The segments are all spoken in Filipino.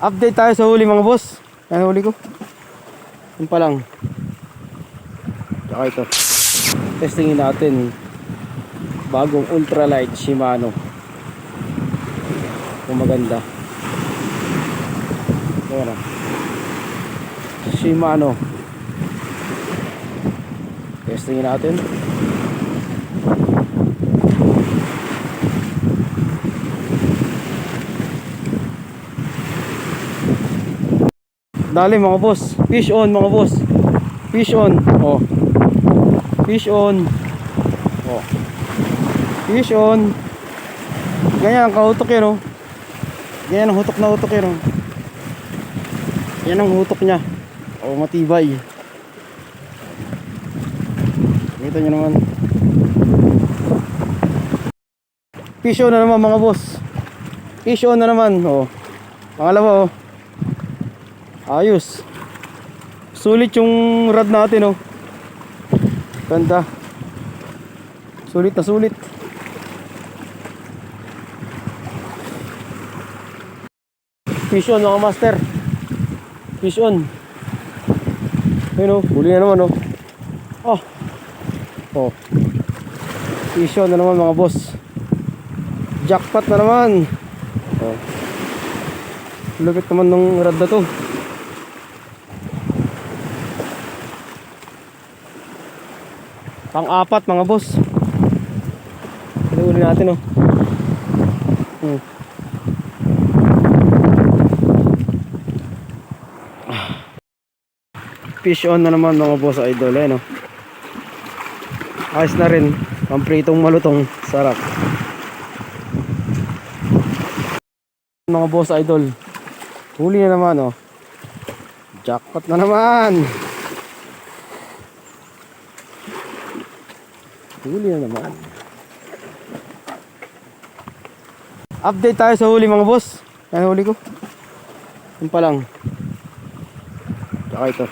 Update tayo sa huli mga boss. Yan huli ko. Yun pa lang. Tsaka ito. Testingin natin. Bagong ultralight Shimano. Kung maganda. Ayan. Shimano. Testingin natin. Dali mga boss. Fish on mga boss. Fish on. Oh. Fish on. Oh. Fish on. Ganyan ang kahutok yan oh. Ganyan ang hutok na hutok yan oh. Yan ang hutok niya. Oh, matibay. Kita nyo naman. Fish on na naman mga boss. Fish on na naman. Oh. Pangalawa oh. Ayos. Sulit yung rod natin oh. Ganda. Sulit na sulit. Fish on mga master. Fish on. Ayun oh, huli na naman oh. Oh. Oh. Fish on na naman mga boss. Jackpot na naman. Oh. Lupit naman nung rod na to. Pang-apat mga boss. Uli natin oh. Hmm. Fish on na naman mga boss idol eh no. Ayos na rin. Pampritong malutong. Sarap. Mga boss idol. Huli na naman oh. Jackpot na naman. Huli na naman. Update tayo sa huli mga boss. Yan huli ko. Yun pa lang. Tsaka ito.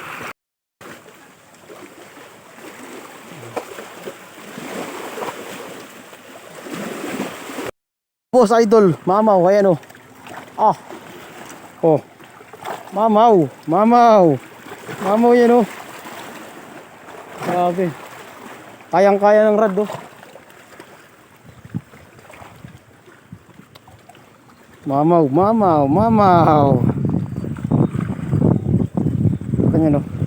Boss idol, mamaw, ayan oh. Ah. Oh. Mamaw, mamaw. Mamaw yan oh. Grabe. Kayang-kaya ng rad oh. Mamaw, mamaw, mamaw. Kanya no.